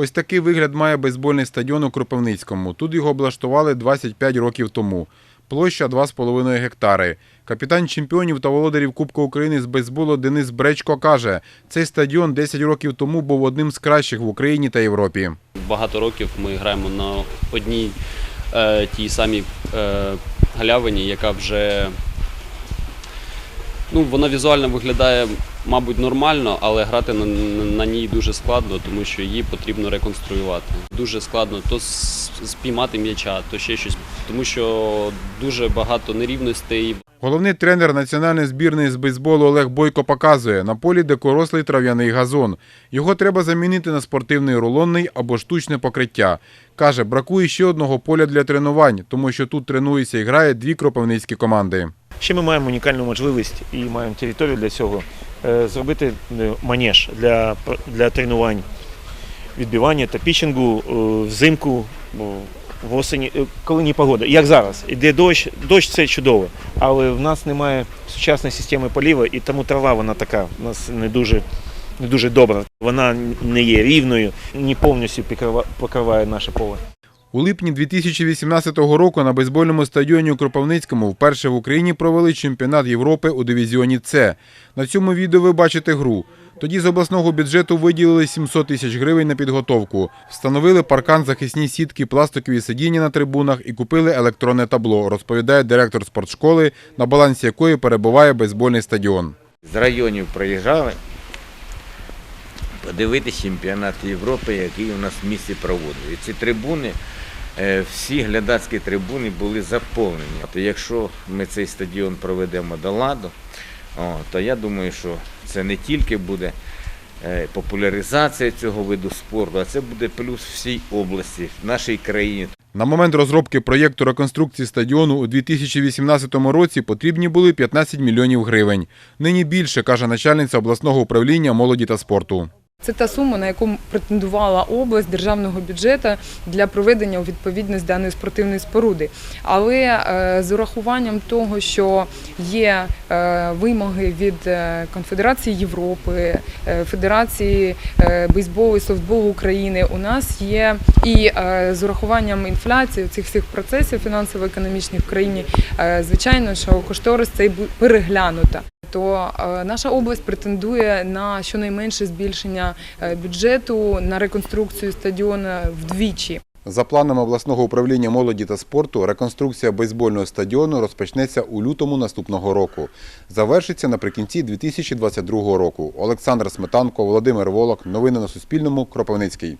Ось такий вигляд має бейсбольний стадіон у Кропивницькому. Тут його облаштували 25 років тому. Площа 2,5 гектари. Капітан чемпіонів та володарів Кубка України з бейсболу Денис Бречко каже, цей стадіон 10 років тому був одним з кращих в Україні та Європі. Багато років ми граємо на одній е, тій самій е, галявині, яка вже ну, вона візуально виглядає, мабуть, нормально, але грати на, на ній дуже складно, тому що її потрібно реконструювати. Дуже складно то спіймати м'яча, то ще щось, тому що дуже багато нерівностей. Головний тренер національної збірної з бейсболу Олег Бойко показує, на полі дикорослий трав'яний газон. Його треба замінити на спортивний рулонний або штучне покриття. Каже, бракує ще одного поля для тренувань, тому що тут тренуються і грає дві кропивницькі команди. Ще ми маємо унікальну можливість і маємо територію для цього зробити е, манеж для, для тренувань відбивання та пічингу е, взимку, в осені, е, коли не погода. Як зараз, іде дощ, дощ це чудово, але в нас немає сучасної системи поліва, і тому трава вона така, у нас не дуже, не дуже добра. Вона не є рівною, не повністю покриває наше поле. У липні 2018 року на бейсбольному стадіоні у Кропивницькому вперше в Україні провели чемпіонат Європи у дивізіоні С. На цьому відео ви бачите гру. Тоді з обласного бюджету виділили 700 тисяч гривень на підготовку. Встановили паркан захисні сітки, пластикові сидіння на трибунах і купили електронне табло, розповідає директор спортшколи, на балансі якої перебуває бейсбольний стадіон. з районів приїжджали подивитися чемпіонат Європи, який у нас в місті проводили. І ці трибуни, е, всі глядацькі трибуни були заповнені. От якщо ми цей стадіон проведемо до ладу, то я думаю, що це не тільки буде е, популяризація цього виду спорту, а це буде плюс всій області, нашій країні. На момент розробки проєкту реконструкції стадіону у 2018 році потрібні були 15 мільйонів гривень. Нині більше, каже начальниця обласного управління молоді та спорту. Це та сума, на яку претендувала область державного бюджету для проведення у відповідність даної спортивної споруди. Але е, з урахуванням того, що є е, вимоги від е, Конфедерації Європи, Федерації бейсболу і софтболу України, у нас є і з урахуванням інфляції цих всіх процесів фінансово-економічних в країні, звичайно, що кошторис цей переглянуто то е, наша область претендує на щонайменше збільшення е, бюджету на реконструкцію стадіону вдвічі. За планами обласного управління молоді та спорту, реконструкція бейсбольного стадіону розпочнеться у лютому наступного року. Завершиться наприкінці 2022 року. Олександр Сметанко, Володимир Волок. Новини на Суспільному. Кропивницький.